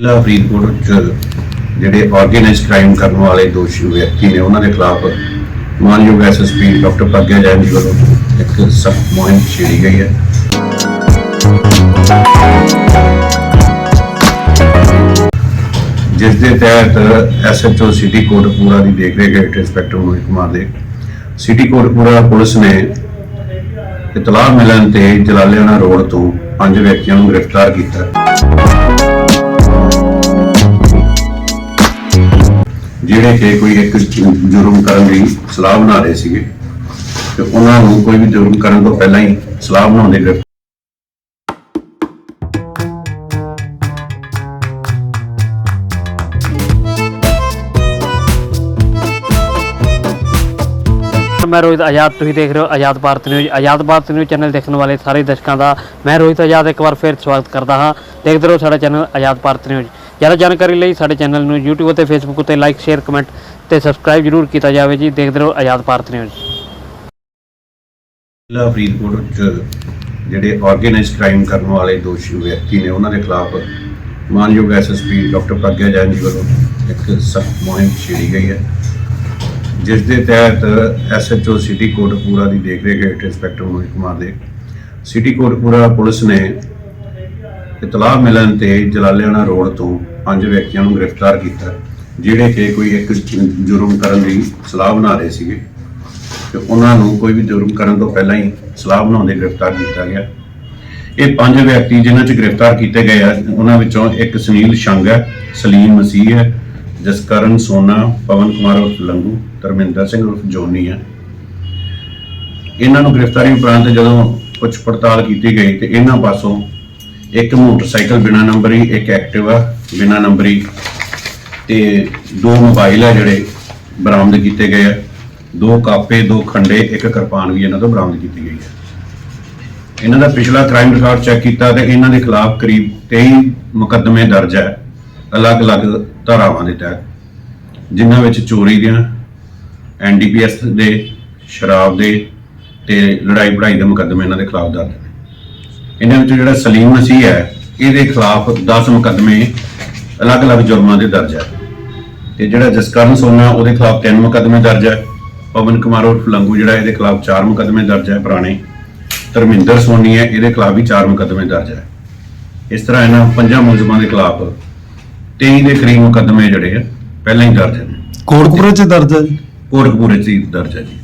ਜ਼ਿਲ੍ਹਾ ਫਰੀਦਕੋਟ ਵਿੱਚ ਜਿਹੜੇ ਆਰਗੇਨਾਈਜ਼ਡ ਕ੍ਰਾਈਮ ਕਰਨ ਵਾਲੇ ਦੋਸ਼ੀ ਵਿਅਕਤੀ ਨੇ, ਉਹਨਾਂ ਦੇ ਖਿਲਾਫ ਮਾਨਯੋਗ ਐਸਐਸਪੀ ਡਾਕਟਰ ਪ੍ਰਗਿਆ ਜੈਨ ਜੀ ਵੱਲੋਂ ਇੱਕ ਸਖਤ ਮੁਹਿੰਮ ਛੇੜੀ ਗਈ ਹੈ। ਜਿਸ ਦੇ ਤਹਿਤ ਐਸਐਚਓ ਸਿਟੀ ਕੋਟਪੂਰਾ ਦੀ ਦੇਖਰੇਖ ਹੇਠ ਇੰਸਪੈਕਟਰ ਮੋਹਿਤ ਕੁਮਾਰ ਦੇ ਸਿਟੀ ਕੋਟਪੂਰਾ ਪੁਲਿਸ ਨੇ ਇਤਲਾਹ ਮਿਲਣ ਤੇ ਜਲਾਲਿਆਣਾ ਰੋਡ ਤੋਂ ਪੰਜ ਵਿਅਕਤੀਆਂ ਨੂੰ ਗ੍ਰਿਫਤਾਰ ਕੀਤਾ। ਜਿਹੜੇ ਕਿ ਕੋਈ ਇੱਕ ਜੁਰਮ ਕਰਨ ਦੀ ਸਲਾਹ ਬਣਾ ਰਹੇ ਸੀਗੇ, ਤੇ ਉਹਨਾਂ ਨੂੰ ਕੋਈ ਵੀ ਜੁਰਮ ਕਰਨ ਤੋਂ ਪਹਿਲਾਂ ਹੀ ਸਲਾਹ ਬਣਾਉਂਦੇ ਗ੍ਰਿਫਤਾਰ ਮੈਂ ਰੋਹਿਤ ਆਜ਼ਾਦ, ਤੁਸੀਂ ਦੇਖ ਰਹੇ ਹੋ Azad Bharat news. Azad Bharat news channel ਦੇਖਣ ਵਾਲੇ ਸਾਰੇ ਦਰਸ਼ਕਾਂ ਦਾ ਮੈਂ ਰੋਹਿਤ ਆਜ਼ਾਦ ਇੱਕ ਵਾਰ ਫਿਰ ਸਵਾਗਤ ਕਰਦਾ ਹਾਂ। ਦੇਖਦੇ ਰਹੋ ਸਾਡਾ ਚੈਨਲ ਆਜ਼ਾਦ ਭਾਰਤ ਨਿਊਜ਼। ਜ਼ਿਆਦਾ ਜਾਣਕਾਰੀ ਲਈ ਸਾਡੇ ਚੈਨਲ ਨੂੰ YouTube ਅਤੇ Facebook ਉੱਤੇ ਲਾਈਕ ਸ਼ੇਅਰ ਕਮੈਂਟ ਤੇ ਸਬਸਕ੍ਰਾਈਬ ਜ਼ਰੂਰ ਕੀਤਾ ਜਾਵੇ ਜੀ। ਦੇਖਦੇ ਰਹੋ ਆਜ਼ਾਦ ਭਾਰਤ ਨਿਊਜ਼। ਜ਼ਿਲ੍ਹਾ ਫਰੀਦਕੋਟ ਚ ਜਿਹੜੇ ਆਰਗੇਨਾਈਜ਼ਡ ਕ੍ਰਾਈਮ ਕਰਨ ਵਾਲੇ ਦੋਸ਼ੀ ਵਿਅਕਤੀ ਨੇ, ਉਹਨਾਂ ਦੇ ਖਿਲਾਫ ਮਾਨਯੋਗ ਐਸਐਸਪੀ ਡਾਕਟਰ ਪ੍ਰਗਿਆ ਜੈਨ ਜੀ ਵੱਲੋਂ ਇੱਕ ਸਖਤ ਮੁਹਿੰਮ ਛੇੜੀ ਗਈ ਹੈ। ਜਿਸ ਦੇ ਤਹਿਤ ਐਸਐਚਓ ਸਿਟੀ ਕੋਟਪੂਰਾ ਦੀ ਦੇਖ ਰੇਖ ਹੇਠ ਇੰਸਪੈਕਟਰ ਮੋਹਿਤ ਕੁਮਾਰ ਦੇ ਸਿਟੀ ਕੋਟਪੂਰਾ ਪੁਲਿਸ ਨੇ ਇਤਲਾਹ ਮਿਲਣ ਤੇ ਜਲਾਲਿਆਣਾ ਰੋਡ ਤੋਂ ਪੰਜ ਵਿਅਕਤੀਆਂ ਨੂੰ ਗ੍ਰਿਫਤਾਰ ਕੀਤਾ, ਜਿਹੜੇ ਕਿ ਕੋਈ ਇੱਕ ਜੁਰਮ ਕਰਨ ਦੀ ਸਲਾਹ ਬਣਾ ਰਹੇ ਸੀਗੇ। ਤੇ ਉਹਨਾਂ ਨੂੰ ਕੋਈ ਵੀ ਜੁਰਮ ਕਰਨ ਤੋਂ ਪਹਿਲਾਂ ਹੀ ਸਲਾਹ ਬਣਾਉਂਦੇ ਗ੍ਰਿਫਤਾਰ ਕੀਤਾ ਗਿਆ। ਇਹ ਪੰਜ ਵਿਅਕਤੀ ਜਿਨ੍ਹਾਂ 'ਚ ਗ੍ਰਿਫਤਾਰ ਕੀਤੇ ਗਏ ਆ, ਉਹਨਾਂ ਵਿੱਚੋਂ ਇੱਕ ਸੁਨੀਲ ਸ਼ੰਗ ਹੈ, ਸਲੀਮ ਮਸੀਹ ਹੈ, ਜਸਕਰਨ ਸੋਨਾ, ਪਵਨ ਕੁਮਾਰ ਉਰਫ ਲੰਗੂ, ਧਰਮਿੰਦਰ ਸਿੰਘ ਉਰਫ ਜੋਨੀ ਹੈ। ਇਹਨਾਂ ਨੂੰ ਗ੍ਰਿਫਤਾਰੀ ਉਪਰੰਤ ਜਦੋਂ ਪੁੱਛ ਪੜਤਾਲ ਕੀਤੀ ਗਈ ਤੇ ਇਹਨਾਂ ਪਾਸੋਂ ਇੱਕ ਮੋਟਰਸਾਈਕਲ ਬਿਨਾ ਨੰਬਰੀ, ਇੱਕ ਐਕਟਿਵਾ ਬਿਨਾ ਨੰਬਰੀ ਤੇ ਦੋ ਮੋਬਾਈਲ ਆ ਜਿਹੜੇ ਬਰਾਮਦ ਕੀਤੇ ਗਏ ਆ। ਦੋ ਕਾਪੇ, ਦੋ ਖੰਡੇ, ਇੱਕ ਕਿਰਪਾਨ ਵੀ ਇਹਨਾਂ ਤੋਂ ਬਰਾਮਦ ਕੀਤੀ ਗਈ ਹੈ। ਇਹਨਾਂ ਦਾ ਪਿਛਲਾ ਕ੍ਰਾਈਮ ਰਿਕਾਰਡ ਚੈੱਕ ਕੀਤਾ ਤੇ ਇਹਨਾਂ ਦੇ ਖਿਲਾਫ ਕਰੀਬ 23 ਮੁਕੱਦਮੇ ਦਰਜ ਹੈ, ਅਲੱਗ-ਅਲੱਗ ਧਾਰਾਵਾਂ ਦੇ ਤਹਿਤ, ਜਿਨ੍ਹਾਂ ਵਿੱਚ ਚੋਰੀ ਦੀਆਂ ਐਨਡੀਪੀਐਸ ਦੇ, ਸ਼ਰਾਬ ਦੇ ਤੇ ਲੜਾਈ ਪੜਾਈ ਦੇ ਮੁਕੱਦਮੇ ਇਹਨਾਂ ਦੇ ਖਿਲਾਫ ਦਰਜ ਇਹਨਾਂ ਵਿੱਚ ਜਿਹੜਾ ਸਲੀਮ ਮਸੀਹ ਹੈ ਇਹਦੇ ਖਿਲਾਫ 10 ਮੁਕੱਦਮੇ ਅਲੱਗ-ਅਲੱਗ ਜੁਰਮਾਂ ਦੇ ਦਰਜ ਹੈ। ਤੇ ਜਿਹੜਾ ਜਸਕਰਨ ਸੋਨਾ ਉਹਦੇ ਖਿਲਾਫ ਤਿੰਨ ਮੁਕੱਦਮੇ ਦਰਜ ਹੈ। ਪਵਨ ਕੁਮਾਰ ਉਰਫ ਲੰਗੂ ਜਿਹੜਾ ਇਹਦੇ ਖਿਲਾਫ ਚਾਰ ਮੁਕੱਦਮੇ ਦਰਜ ਹੈ। ਪੁਰਾਣੇ ਧਰਮਿੰਦਰ ਸੋਨੀ ਹੈ ਇਹਦੇ ਖਿਲਾਫ ਵੀ ਚਾਰ ਮੁਕੱਦਮੇ ਦਰਜ ਹੈ। ਇਸ ਤਰ੍ਹਾਂ ਇਹਨਾਂ ਪੰਜਾਂ ਮੁਲਜ਼ਮਾਂ ਦੇ ਖਿਲਾਫ 23 ਦੇ ਕਰੀਬ ਮੁਕੱਦਮੇ ਜਿਹੜੇ ਆ ਪਹਿਲਾਂ ਹੀ ਦਰਜ ਨੇ। ਕੋਟਕਪੁਰੇ ਚ ਦਰਜ ਹੈ ਜੀ? ਕੋਟਕਪੂਰੇ 'ਚ ਹੀ ਦਰਜ ਹੈ ਜੀ।